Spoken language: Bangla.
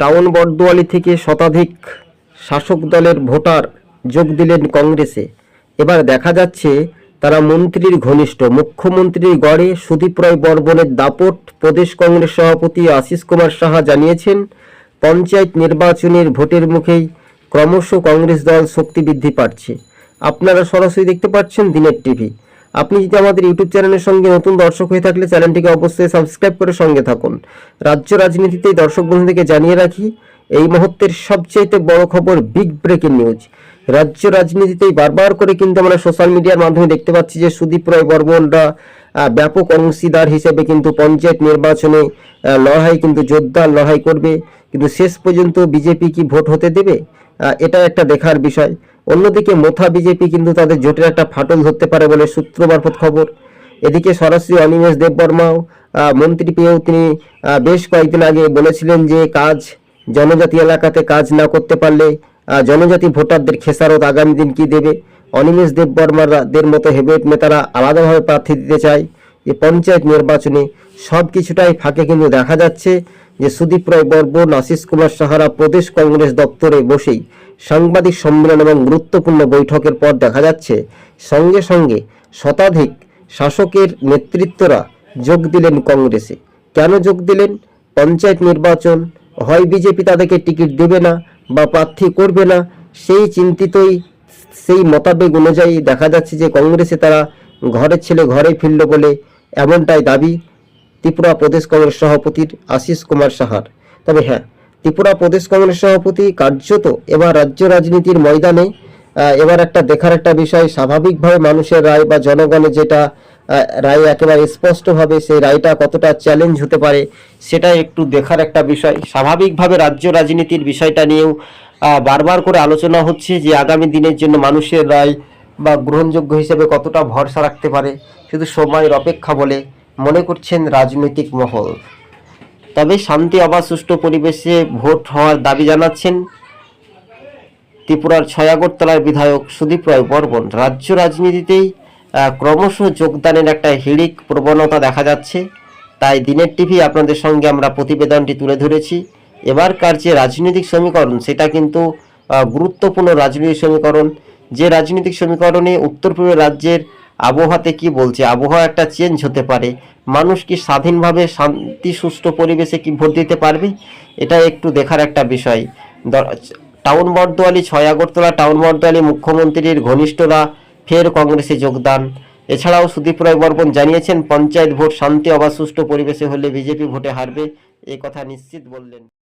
টাউন বর্দোয়ালি থেকে শতাধিক শাসক দলের ভোটার যোগ দিলেন কংগ্রেসে। এবার দেখা যাচ্ছে তারা মন্ত্রীর ঘনিষ্ঠ, মুখ্যমন্ত্রীর গড়ে সুদীপ রায় বর্মনের দাপট প্রদেশ কংগ্রেস সভাপতি আশিস কুমার সাহা জানিয়েছেন, পঞ্চায়েত নির্বাচনের ভোটের মুখেই ক্রমশ কংগ্রেস দল শক্তি বৃদ্ধি পাচ্ছে। আপনারা সরাসরি দেখতে পাচ্ছেন দিনের টিভি। আপনি যদি আমাদের ইউটিউব চ্যানেলের সঙ্গে নতুন দর্শক হয়ে থাকলে চ্যানেলটিকে অবশ্যই সাবস্ক্রাইব করে সঙ্গে থাকুন। রাজ্য রাজনীতিতে দর্শক বন্ধুদেরকে জানিয়ে রাখি, এই মুহূর্তের সবচাইতে বড় খবর বিগ ব্রেকিং নিউজ। রাজ্য রাজনীতিতেই বারবার করে কিন্তু আমরা সোশ্যাল মিডিয়ার মাধ্যমে দেখতে পাচ্ছি যে সুদীপ রায় বর্মনরা ব্যাপক অংশীদার হিসেবে কিন্তু পঞ্চায়েত নির্বাচনে লড়াই কিন্তু জোরদার লড়াই করবে। কিন্তু শেষ পর্যন্ত বিজেপি কি ভোট হতে দেবে? এটা একটা দেখার বিষয়। অন্যদিকে মোথা বিজেপি কিন্তু তাদের জোটের একটা ফাটল ধরতে পারে বলে সূত্র মারফত খবর। এদিকে সরাসরি অনিমেষ দেববর্মাও মন্ত্রী পেয়েও তিনি বেশ কয়েকদিন আগে বলেছিলেন যে কাজ জনজাতি এলাকাতে কাজ না করতে পারলে জনজাতি ভোটারদের খেসারত আগামী দিন কি দেবে? অনিমেষ দেববর্মাদের মতো হেভিওয়েট নেতারা আলাদাভাবে প্রার্থী দিতে চায়। যে পঞ্চায়েত নির্বাচনে সব কিছুটাই ফাঁকে কিন্তু দেখা যাচ্ছে। যে সুদীপ রায় বর্মন আশিস কুমার সাহারা, প্রদেশ কংগ্রেস দপ্তরে বসেই সাংবাদিক সম্মেলন এবং গুরুত্বপূর্ণ বৈঠকের পর দেখা যাচ্ছে, সঙ্গে সঙ্গে শতাধিক শাসকের নেতৃত্বরা যোগ দিলেন কংগ্রেসে। কেন যোগ দিলেন? পঞ্চায়েত নির্বাচন, হয় বিজেপি তাদেরকে টিকিট দেবে না বা প্রার্থী করবে না, সেই চিন্তিতই সেই মোতাবেক অনুযায়ী দেখা যাচ্ছে যে কংগ্রেসে তারা ঘরের ছেলে ঘরে ফিরল বলে এমনটাই দাবি ত্রিপুরা প্রদেশ কংগ্রেস সভাপতির আশিস কুমার সাহার। তবে হ্যাঁ ত্রিপুরা প্রদেশ কংগ্রেস সভাপতি কার্যত এবার রাজ্য রাজনীতির ময়দানে এবার একটা দেখার একটা বিষয়, স্বাভাবিকভাবে মানুষের রায় বা জনগণের যেটা রায় একেবারে স্পষ্টভাবে সেই রায়টা কতটা চ্যালেঞ্জ হতে পারে সেটা একটু দেখার একটা বিষয়। স্বাভাবিকভাবে রাজ্য রাজনীতির বিষয়টা নিয়েও বারবার করে আলোচনা হচ্ছে যে আগামী দিনের জন্য মানুষের রায় বা গ্রহণযোগ্য হিসেবে কতটা ভরসা রাখতে পারে। শুধু সময়ের অপেক্ষা বলে মনে করছেন রাজনৈতিক মহল। তবে শান্তি অবাধ সুষ্ঠু পরিবেশে ভোট হওয়ার দাবি জানাচ্ছেন ত্রিপুরার ছয়াগরতলার বিধায়ক সুদীপ রায় বর্মন। রাজ্য রাজনীতিতেই ক্রমশ যোগদানের একটা হিড়িক প্রবণতা দেখা যাচ্ছে। তাই দিনের টিভি আপনাদের সঙ্গে আমরা প্রতিবেদনটি তুলে ধরেছি। এবারকার যে রাজনৈতিক সমীকরণ, সেটা কিন্তু গুরুত্বপূর্ণ রাজনৈতিক সমীকরণ। যে রাজনৈতিক সমীকরণে উত্তর পূর্ব রাজ্যের আবহাওয়াতে কি বলছে? আবহাওয়া একটা চেঞ্জ হতে পারে। মানুষ কি স্বাধীনভাবে শান্তি, সুষ্ঠু পরিবেশে কি ভোট দিতে পারবে? এটা একটু দেখার একটা বিষয়। টাউন বর্দোয়ালি, ছয় আগরতলা টাউন বর্দোয়ালি মুখ্যমন্ত্রীর ঘনিষ্ঠরা ফের কংগ্রেসে যোগদান। এছাড়াও সুদীপ রায় বর্মন জানিয়েছেন, পঞ্চায়েত ভোট শান্তি অবাধ সুষ্ঠু পরিবেশে হলে বিজেপি ভোটে হারবে। এই কথা নিশ্চিত বললেন।